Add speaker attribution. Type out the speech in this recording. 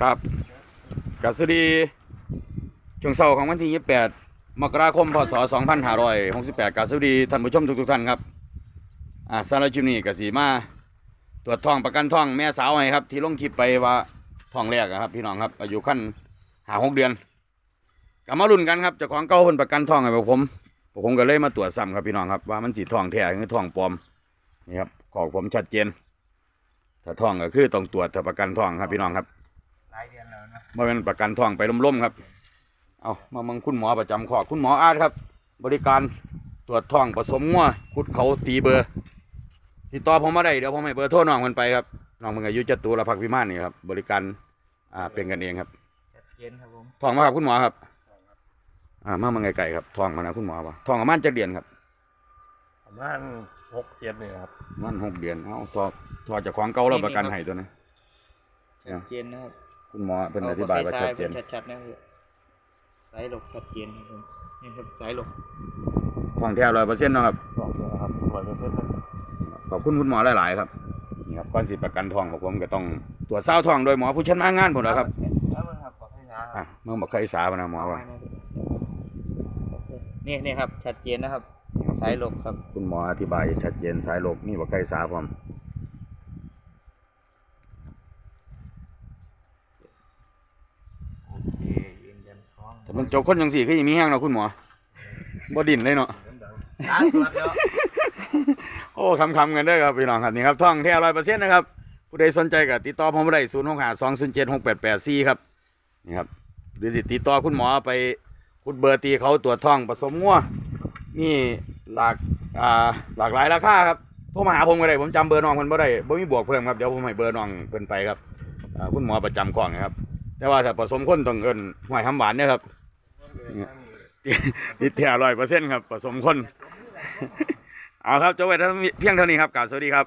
Speaker 1: ครับกัสดีช่วงเสาร์ของวันที่ 28 มกราคม พศ 2568กัสดีท่านผู้ชมทุกๆท่านครับอ่าสารบจุมนี้กสีมาตรวจท้องประกันท้องแม่สาวให้ครับ ที่ลงคลิปไปว่าท้องแรกครับ พี่น้องครับอายุขั้นหาหกเดือนก็มาลุ้นกันครับเจ้าของเก่าคนประกันท้องให้พวกผม ผมก็เลยมาตรวจซ้ำครับพี่น้องครับว่ามันสีท้องแท้หรือท้องปลอมนี่ครับขอผมชัดเจนถ้าท้องก็คือต้องตรวจถ้าประกันท้องครับพี่น้องครับา
Speaker 2: ยเดือนแล้วนะ
Speaker 1: มาเป็นประกันท้องไปล้มๆครับ เอามามึงคุณหมอประจำขอกคุณหมออาร์ตครับ บริการตรวจท้องผสมงัวคุดเขาตีเบอร์ติดต่อผมมาได้เดี๋ยวผมให้เบอร์โทรน้องมันไปครับน้องมึงอายุจตุรพักษ์พิมานนี่ครับบริการอ่าเป็นกันเองครับ
Speaker 2: ชัดเจนครับผม
Speaker 1: ท้องมาครับคุณหมอครับอ่ามามาไกลๆครับท้องมานะคุณหมอวะท้องประมาณจักเดือนครับ
Speaker 3: ประมาณหกเจ็ดนี่ครับ
Speaker 1: ประมันหกเดือนเอาทอทอจากของเก่าแล้วประกันให้ตัวนี้
Speaker 2: ชัดเจนนะครับ
Speaker 1: คุณหมอเป็นอธิบายว่าชัดเจน
Speaker 2: อาชัดๆนะครับสายหลบชัดเจนครับผมนี่ครับสายหลบ
Speaker 1: ท้องแท้ร้อยเปอร์เซ็นต์นาะครับ
Speaker 3: บอกเลยครับร้อยเปอร์เซ็นต์ครับ
Speaker 1: ขอบคุณคุณหมอหลายๆครับนี่ครับก่อนสิประกันทองของผมก็ต้องตรวจเศร้าทองโดยหมอผู้ชำนาญงานผมนะครับ
Speaker 2: แล้วมันครับขอให้ช้าค
Speaker 1: อะ
Speaker 2: รับ
Speaker 1: เมื่อบอกเคยสาพนะหมอว่า
Speaker 2: นี่นี่ครับ ชัดเจนนะครับ สายหลบครับ
Speaker 1: คุณหมออธิบายชัดเจนสายโลกนี่บอกเคยสาพร้อม
Speaker 2: โอเคยืนยันท้อง
Speaker 1: แต่มันเจกคนยังสี่คือยังมีแห้งเนาะคุณหมอบ่ดินเลยเนาะ
Speaker 2: สายตรวจแล้ว
Speaker 1: โอ้คำคำๆกันเด้อครับพี่น้องครับนี่ครับท่องแท้ร้อยเปอร์เซ็นต์นะครับ ผู้ใดสนใจก็ติดต่อผมได้ศูนย์หกห้าสองศูนย์เจ็ดหกแปดแปดสี่ครับนี่ครับหรือสิติดต่อคุณหมอไปคุดเบอร์ตีเขาตรวจท้องผสมงัวนี่หลากอ่าหลากหลายราคาครับโทรมาหาผมก็ได้ผมจำเบอร์น้องเพิ่นบ่ได้บ่มีบวกเพิ่มครับเดี๋ยวผมให้เบอร์น้องเพิ่นไปครับอ่าคุณหมอประจำกล่องนะครับ แต่ว่าถ้าผสมคนต้องเอิ้นหอยหำหวานเนี่ยครับ ติดแท้ร้อยเปอร์เซ็นต์ครับผสมคน เอาครับจบไว้เท่เพียงเท่านี้ครับกล่าวสวัสดีครับ